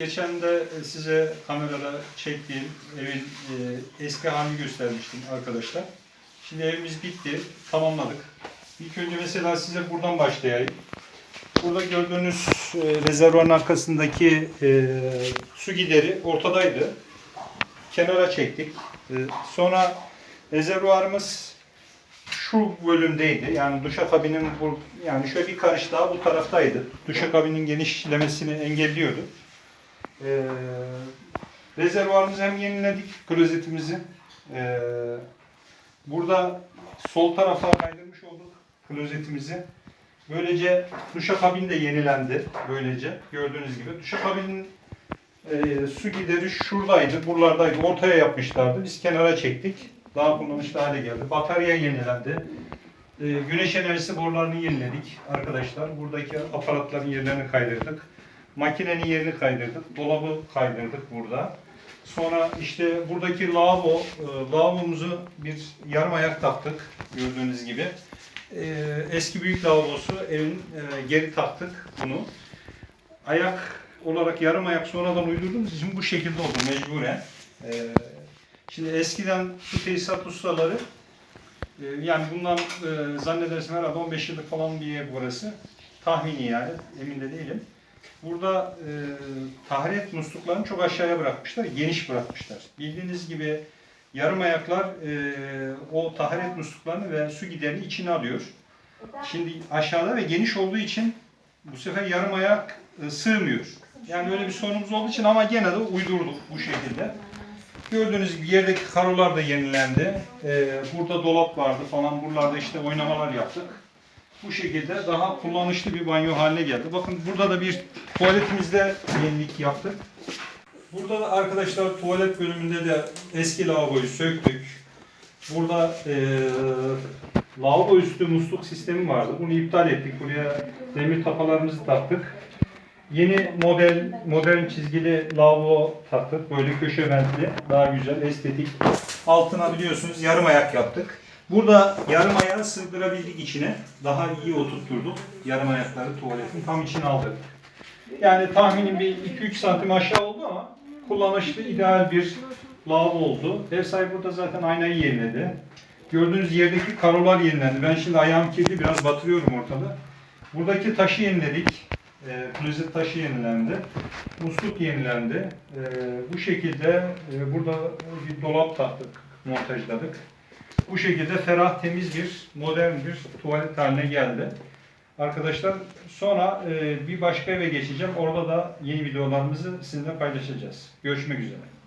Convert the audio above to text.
Geçen de size kamerada çektiğim evin e, eski halini göstermiştim arkadaşlar. Şimdi evimiz bitti, tamamladık. İlk önce mesela size buradan başlayayım. Burada gördüğünüz e, rezervuarın arkasındaki e, su gideri ortadaydı. Kenara çektik. E, sonra rezervuarımız şu bölümdeydi. Yani duşakabinin bu yani şöyle bir karış daha bu taraftaydı. Duşakabinin genişlemesini engelliyordu. Ee, rezervuarımızı hem yeniledik klozetimizi. Ee, burada sol tarafa kaydırmış olduk klozetimizi. Böylece duşakabin de yenilendi. Böylece gördüğünüz gibi. Duşakabinin e, su gideri şuradaydı, buralardaydı. Ortaya yapmışlardı. Biz kenara çektik. Daha kullanışlı hale geldi. Batarya yenilendi. E, güneş enerjisi borularını yeniledik arkadaşlar. Buradaki aparatların yerlerini kaydırdık. Makinenin yerini kaydırdık. Dolabı kaydırdık burada. Sonra işte buradaki lavabo, e, lavabomuzu bir yarım ayak taktık gördüğünüz gibi. E, eski büyük lavabosu evin e, geri taktık bunu. Ayak olarak yarım ayak sonradan uydurduğumuz için bu şekilde oldu mecburen. Şimdi eskiden su tesisat ustaları yani bundan zannedersem herhalde 15 yıllık falan bir ev burası. Tahmini yani emin de değilim. Burada e, tahriret musluklarını çok aşağıya bırakmışlar, geniş bırakmışlar. Bildiğiniz gibi yarım ayaklar e, o tahriret musluklarını ve su giderini içine alıyor. Şimdi aşağıda ve geniş olduğu için bu sefer yarım ayak e, sığmıyor. Yani öyle bir sorunumuz olduğu için ama gene de uydurduk bu şekilde. Gördüğünüz gibi yerdeki karolar da yenilendi. E, burada dolap vardı falan. Buralarda işte oynamalar yaptık. Bu şekilde daha kullanışlı bir banyo haline geldi. Bakın burada da bir tuvaletimizde yenilik yaptık. Burada da arkadaşlar tuvalet bölümünde de eski lavaboyu söktük. Burada eee lavabo üstü musluk sistemi vardı. Bunu iptal ettik. Buraya demir tapalarımızı taktık. Yeni model, modern çizgili lavabo taktık. Böyle köşe ventli. Daha güzel, estetik. Altına biliyorsunuz yarım ayak yaptık. Burada yarım ayağı sığdırabildik içine. Daha iyi oturtturduk. Yarım ayakları tuvaletin tam içine aldık. Yani tahminim bir 2-3 santim aşağı oldu ama kullanışlı ideal bir lavabo oldu. Ev sahibi burada zaten aynayı yeniledi. Gördüğünüz yerdeki karolar yenilendi. Ben şimdi ayağım kirli biraz batırıyorum ortada. Buradaki taşı yeniledik. E, klozet taşı yenilendi. Musluk yenilendi. E, bu şekilde e, burada bir dolap taktık, montajladık. Bu şekilde ferah, temiz bir, modern bir tuvalet haline geldi. Arkadaşlar sonra e, bir başka eve geçeceğim. Orada da yeni videolarımızı sizinle paylaşacağız. Görüşmek üzere.